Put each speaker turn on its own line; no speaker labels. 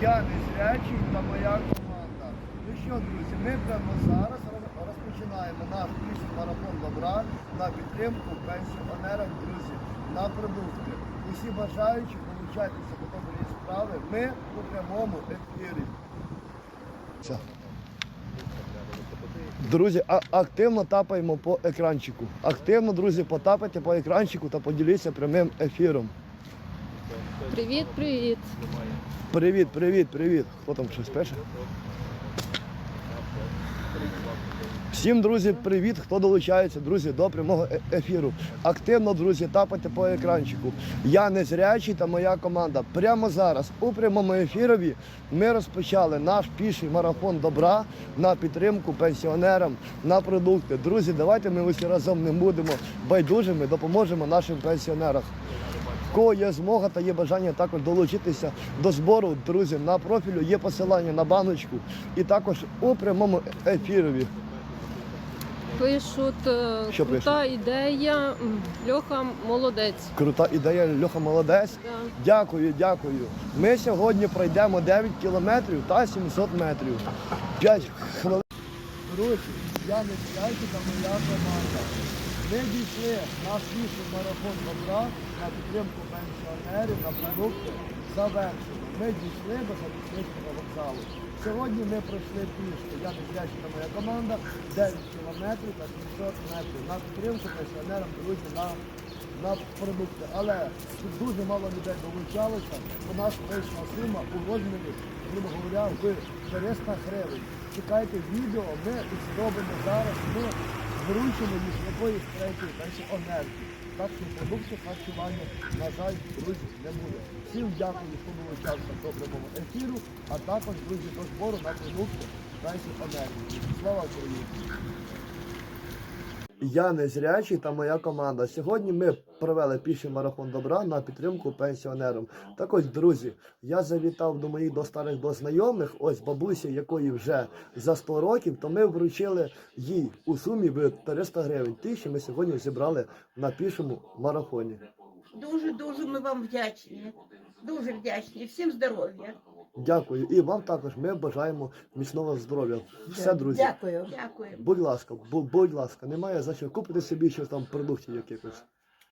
Я незрячий та моя команда. Ну що, друзі, ми прямо зараз розпочинаємо наш піший марафон добра на підтримку пенсіонерам, друзі, на продукти. Усі бажаючі долучайтеся до доброї справи. Ми у прямому ефірі. Друзі, активно тапаємо по екранчику. Активно, друзі, потапайте по екранчику та поділіться прямим ефіром.
Привіт, привіт.
Привіт, привіт, привіт. Хто там щось пише? Всім, друзі, привіт, хто долучається, друзі, до прямого е- ефіру. Активно, друзі, тапайте по екранчику. Я незрячий та моя команда. Прямо зараз у прямому ефірові ми розпочали наш піший марафон добра на підтримку пенсіонерам на продукти. Друзі, давайте ми усі разом не будемо байдужими, допоможемо нашим пенсіонерам. Кого є змога та є бажання також долучитися до збору, друзі, на профілю є посилання на баночку і також у прямому ефірові.
Пишуть, е,
Що
крута ідея. Льоха молодець.
Крута ідея, Льоха молодець.
Да.
Дякую, дякую. Ми сьогодні пройдемо 9 кілометрів та 700 метрів. 5 хвилин. Друзі, я не чекайте та моя команда. Ми дійшли наш піший марафон добра на підтримку пенсіонерів, на продукти завершено. Ми дійшли до залізничного вокзалу. Сьогодні ми пройшли пішки. Я та моя команда 9 кілометрів та 700 метрів на підтримку пенсіонерам, друзі, на на продукти. Але тут дуже мало людей долучалося, бо нас вийшла сума у розмірі, грубо говоря, в 400 гривень. Чекайте відео, ми тут зробимо зараз, ми вручимо їх якоїсь третьої пенсіонерки. Так що продукції харчування, на жаль, друзі, не буде. Всім дякую, хто були до прямого ефіру, а також, друзі, до збору на продукти пенсіонерки. Слава Україні! Я незрячий та моя команда. Сьогодні ми провели піший марафон добра на підтримку пенсіонерам. Так ось, друзі, я завітав до моїх до старих до знайомих, ось бабусі, якої вже за 100 років, то ми вручили їй у сумі в 300 гривень. Ті, що ми сьогодні зібрали на пішому марафоні.
Дуже дуже ми вам вдячні. Дуже вдячні. Всім здоров'я.
Дякую. І вам також ми бажаємо міцного здоров'я. Все, друзі.
Дякую. Дякую.
Будь ласка, бу- будь ласка, немає за що купити собі щось там продуктів якихось.